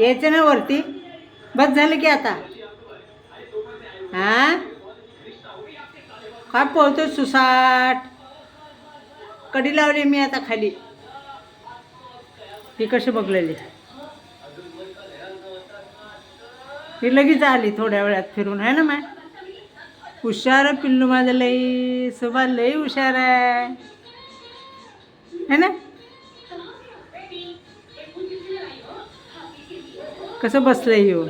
यायचं ना वरती? बस झालं की आता. हा? काय पोहतो सुसाट? कडी लावली मी आता खाली. ही कशी बघलेली? ही लगेच आली थोड्या वेळात फिरून आहे ना माय? हुशार आहे पिल्लू माझं लई सुभा लई हुशार आहे. है ना? कसं बसलं येऊ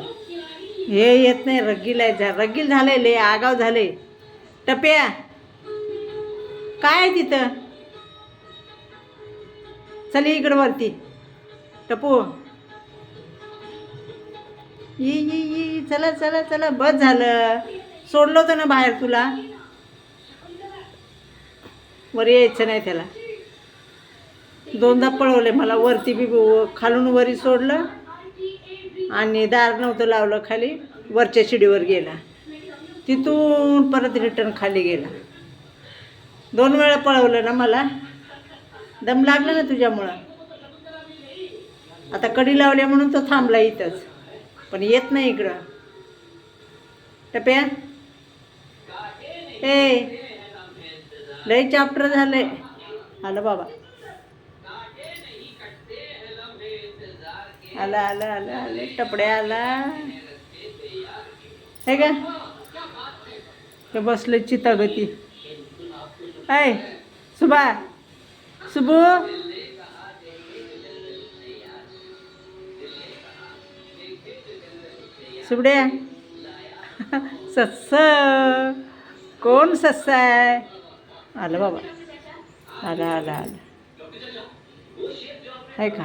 हे येत नाही रगील आहे झा रग्गील झालंय लय आगाव झाले टप्या काय आहे तिथं? चल इकडं वरती. टपू. ये ये ये चला चला चला बस झालं. सोडलं होतं ना बाहेर तुला? वर यायचं नाही त्याला. दोनदा पळवले मला वरती बी व- खालून वरी सोडलं आणि दार नव्हतं लावलं खाली वरच्या शिडीवर गेला. तिथून परत रिटर्न खाली गेला. दोन वेळा पळवलं ना मला. दम लागला ना तुझ्यामुळं? आता कडी लावल्या म्हणून तो थांबला इथंच पण येत नाही इकडं. टप्या. ए लय चाप्टर आहे आलं बाबा. आला आला आला आले टपड्या आला. हे का? ते बसले चितागती. आहे सुबा सुबू. सुबड्या. सस्स. कोण सस्स आहे? आलं बाबा. आलं आलं आलं. आहे का?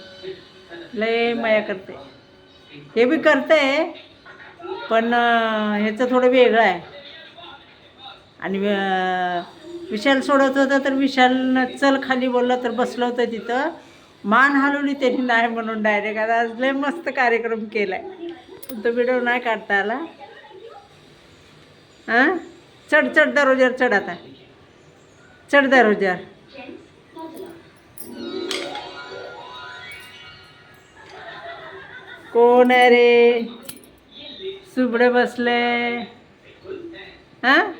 लय माया करते. हे बी करते पण ह्याचं थोडं वेगळं आहे. आणि विशाल सोडत होता तर विशालनं चल खाली बोलला तर बसलं होतं तिथं. मान हलवली त्यांनी नाही म्हणून डायरेक्ट आता आज लय मस्त कार्यक्रम केला आहे तो व्हिडिओ नाही काढता आला. हां चढ चढ दरोजार चढ आता. चढ दरोजार कोण आहे रे? सुबडे बसले. हां?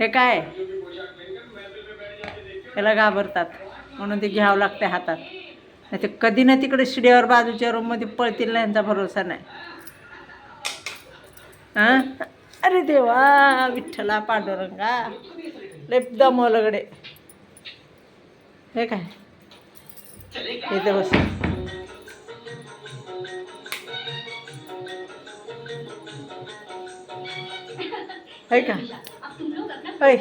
हे काय? त्याला घाबरतात. म्हणून ते घ्यावं लागते हातात. नाही ते कधी ना तिकडे शिड्यावर बाजूच्या रूममध्ये पळतील ना यांचा भरोसा नाही. हां? अरे देवा विठ्ठला पांडुरंगा. लय दमवलं गडे. हे काय? इथे बस. है का? होय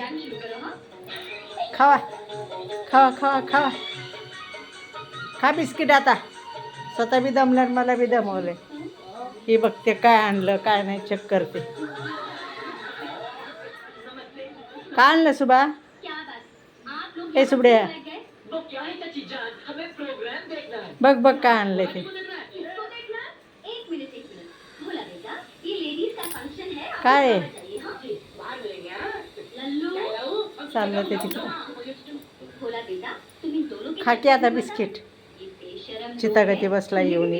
खावा. खावा खावा खावा. खा बिस्किट आता. स्वतः बी दमलं मला बी दमवले ही बघते काय आणलं काय नाही चेक करते. काय आणलं सुबा हे सुबड्या बघ बघ काय आणलं ते. काय आहे? चाललं ते तिकडं खाकी आता बिस्किट. चितागती बसला येऊन